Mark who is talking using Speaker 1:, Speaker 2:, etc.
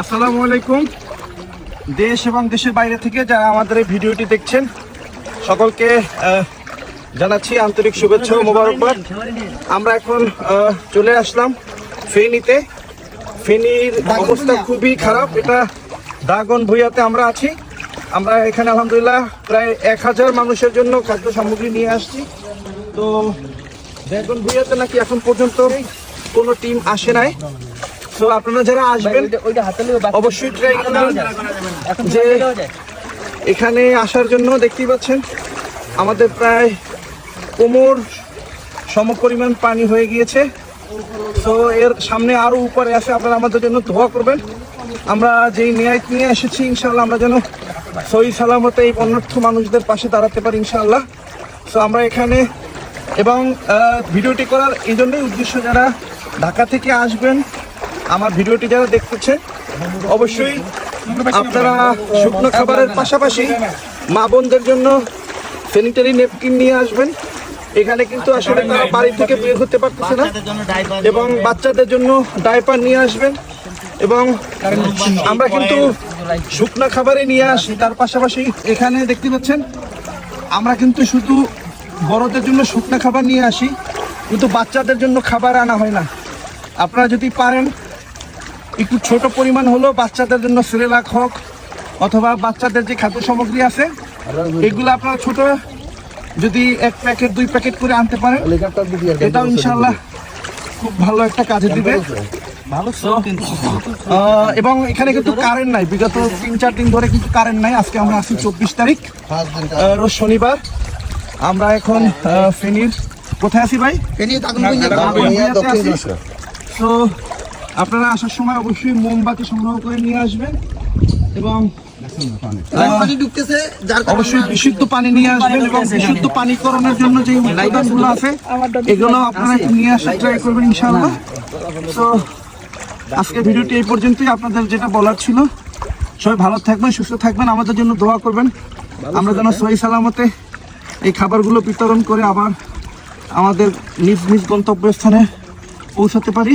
Speaker 1: আসসালামু আলাইকুম। দেশ এবং দেশের বাইরে থেকে যারা আমাদের এই ভিডিওটি দেখছেন, সকলকে জানাচ্ছি আন্তরিক শুভেচ্ছা ও মোবারকবাদ। আমরা এখন চলে আসলাম ফেনীতে। ফেনীর অবস্থা খুবই খারাপ। এটা ড্রাগন ভুইয়াতে আমরা আছি। আমরা এখানে আলহামদুলিল্লাহ প্রায় এক হাজার মানুষের জন্য খাদ্য সামগ্রী নিয়ে আসছি। তো ড্রাগন ভুইয়াতে নাকি এখন পর্যন্ত কোনো টিম আসে নাই। তো আপনারা যারা আসবেন অবশ্যই ট্রাই করবেন। যে এখানে আসার জন্য দেখতেই পাচ্ছেন আমাদের প্রায় কোমর সমপরিমাণ পানি হয়ে গিয়েছে। তো এর সামনে আরও উপরে আছে আপনারা আমাদের জন্য ধোয়া করবেন। আমরা যেই ন্যায় নিয়ে এসেছি ইনশাল্লাহ আমরা যেন সহি সালামতে এই অনর্থ মানুষদের পাশে দাঁড়াতে পারি ইনশাল্লাহ তো আমরা এখানে এবং ভিডিওটি করার এই জন্যই উদ্দেশ্য যারা ঢাকা থেকে আসবেন আমার ভিডিওটি যারা দেখতেছেন, অবশ্যই আপনারা শুকনো খাবারের পাশাপাশি মা বোনদের জন্য স্যানিটারি নেপকিন নিয়ে আসবেন। এখানে কিন্তু আসলে তারা বাড়ি থেকে বের হতে পারতেছে না এবং বাচ্চাদের জন্য ডাইপার নিয়ে আসবেন এবং আমরা কিন্তু শুকনো খাবারে নিয়ে আসি। তার পাশাপাশি এখানে দেখতে পাচ্ছেন, আমরা কিন্তু শুধু বড়দের জন্য শুকনো খাবার নিয়ে আসি, কিন্তু বাচ্চাদের জন্য খাবার আনা হয় না। আপনারা যদি পারেন একটু ছোট পরিমাণ হলেও বাচ্চাদের জন্য সিরেলাক হোক অথবা বাচ্চাদের যে খাদ্য সামগ্রী আছে এগুলো আপনারা ছোট যদি এক প্যাকেট দুই প্যাকেট করে আনতে পারেন এটাও ইনশাল্লাহ খুব ভালো একটা কাজে দিবে। এবং এখানে কিন্তু কারেন্ট নাই বিগত তিন চার দিন ধরে কিন্তু কারেন্ট নাই। আজকে আমরা আছি চব্বিশ তারিখ রোজ শনিবার। আমরা এখন ফেনীর কোথায় আছি ভাই? তো আপনারা আসার সময় অবশ্যই মোমবাতি সংগ্রহ করে নিয়ে আসবেন এবং অবশ্যই বিশুদ্ধ পানি নিয়ে আসবেন এবং বিশুদ্ধ পানিকরণের জন্য যে উপাদানগুলো আছে এগুলো আপনারা নিয়ে আসার ট্রাই করবেন ইনশাআল্লাহ। তো আজকে ভিডিওটি এই পর্যন্তই। আপনাদের যেটা বলার ছিল সবাই ভালো থাকবেন সুস্থ থাকবেন আমাদের জন্য দোয়া করবেন। আমরা যেন সহি সালামতে এই খাবারগুলো বিতরণ করে আবার আমাদের নিজ নিজ গন্তব্যস্থানে পৌঁছাতে পারি।